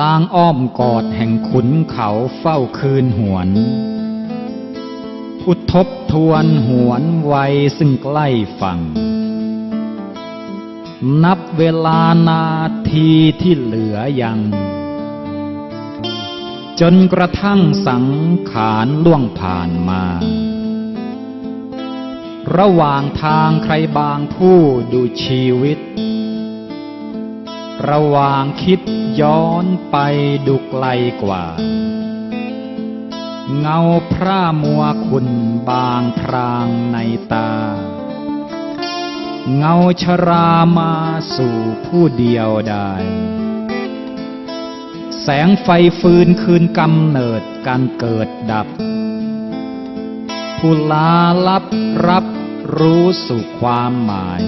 ลางอ้อมกอดแห่งขุนเขาเฝ้าคืนหวนพุททบทวนหวนไว้ซึ่งใกล้ฝั่ง นับเวลานาทีที่เหลือยัง จนกระทั่งสังขารล่วงผ่านมา ระหว่างทางใครบางผู้ดูชีวิต ระหว่างคิดย้อนไปดูไกลกว่า เงาพระมัวคุณบางพรางในตา เงาชรามาสู่ผู้เดียวได้ แสงไฟฟืนคืนกำเนิดการเกิดดับ ผู้ลาลับรับรู้สู่ความหมาย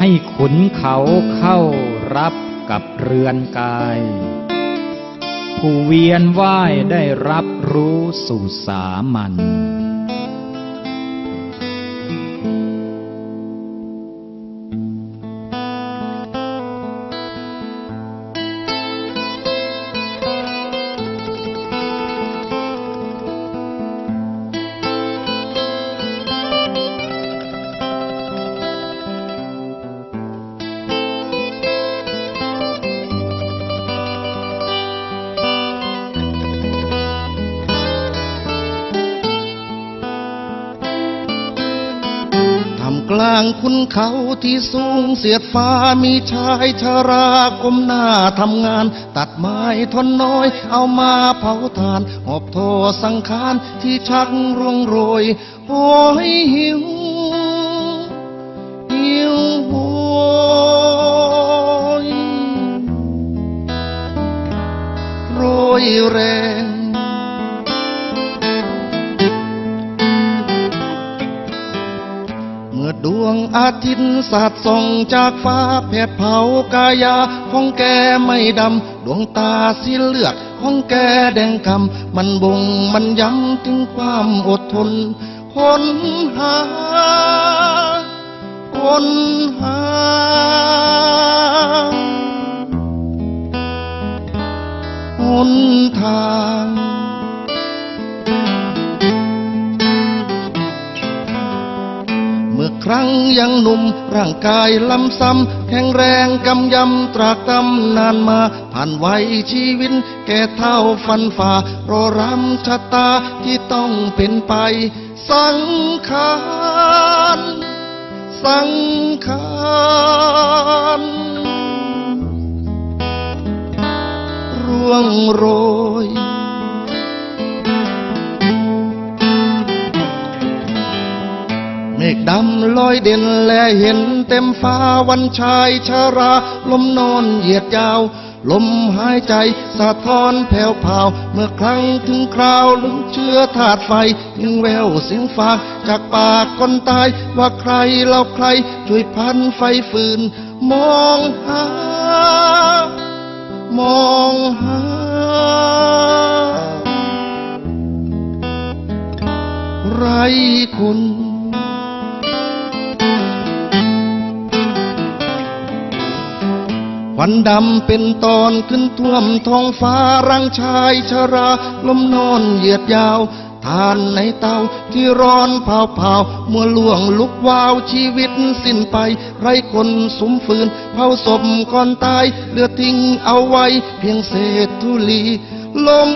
ให้ขุนเขาเข้ารับกับเรือนกาย ผู้เวียนว่ายได้รับรู้สู่สามัญ กลางคุณเขาที่สูงเสียดฟ้ามีชายชรากมหน้าทำงาน ตัดไม้ท่อนน้อยเอามาเผาทานหอบโทสังขารที่ชักร่วงโรยโหยหิวหิวโหยโรยแรง มื่อดวงอาทิตย์สาดส่องจากฟ้าแผดเผากายาของแกไม่ดำ ดวงตาสีเลือดของแกแดงกำมันบ่งมันย้ำถึงความอดทนคนหาคนหาหนทาง ครั้งยังหนุ่ม ร่างกายลำซ้ำแข็งแรงกำยำตรากตำนานมา ผ่านวัยชีวิตแก่เท่าฟันฝ่ารอรำชะตาที่ต้องเป็นไป สังขารสังขารร่วงโรย ดำลอยเด่นและเห็นเต็มฟ้าวันชายชารา ลมนอนเหยียดยาว ลมหายใจสะท้อนแผ่วพราว เมื่อครั้งถึงคราวลุงเชื่อธาตุไฟ ยังแววเสียงฝากจากปากคนตาย ว่าใครเล่าใคร ช่วยพันไฟฟืน มองหา มองหาไรคุณ วันดำเป็นตอนขึ้นท่วมท้องฟ้ารังชายชราลมนอนเหยียดยาวทานในเตาที่ร้อนเผาเผาเมื่อล่วงลุกวาวชีวิตสิ้นไป ไรคนสมฟืนเผาศพก่อนตายเหลือทิ้งเอาไว้ เพียงเศษธุลีลม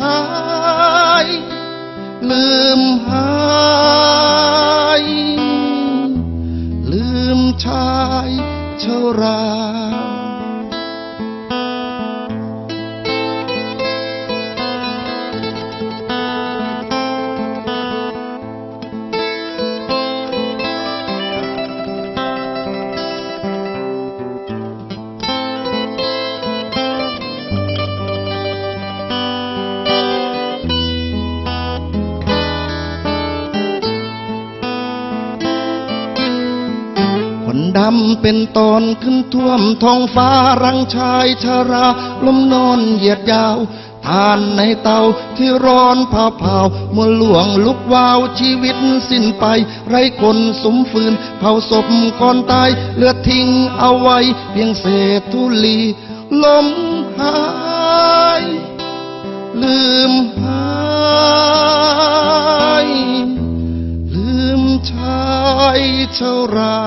หาย ลืมหายลืมชายชรา ดำเป็นตอนขึ้นท่วมท้องฟ้ารังชายชาราลมนอนเหยียดยาวทานในเตาที่ร้อนเผาเผาเมื่อหลวงลุกวาวชีวิตสิ้นไป ไรคนสมฟืน เผาศพก่อนตายเลือดทิ้งเอาไว้ เพียงเศษธุลีลมหาย ลืมหาย ลืมชายชรา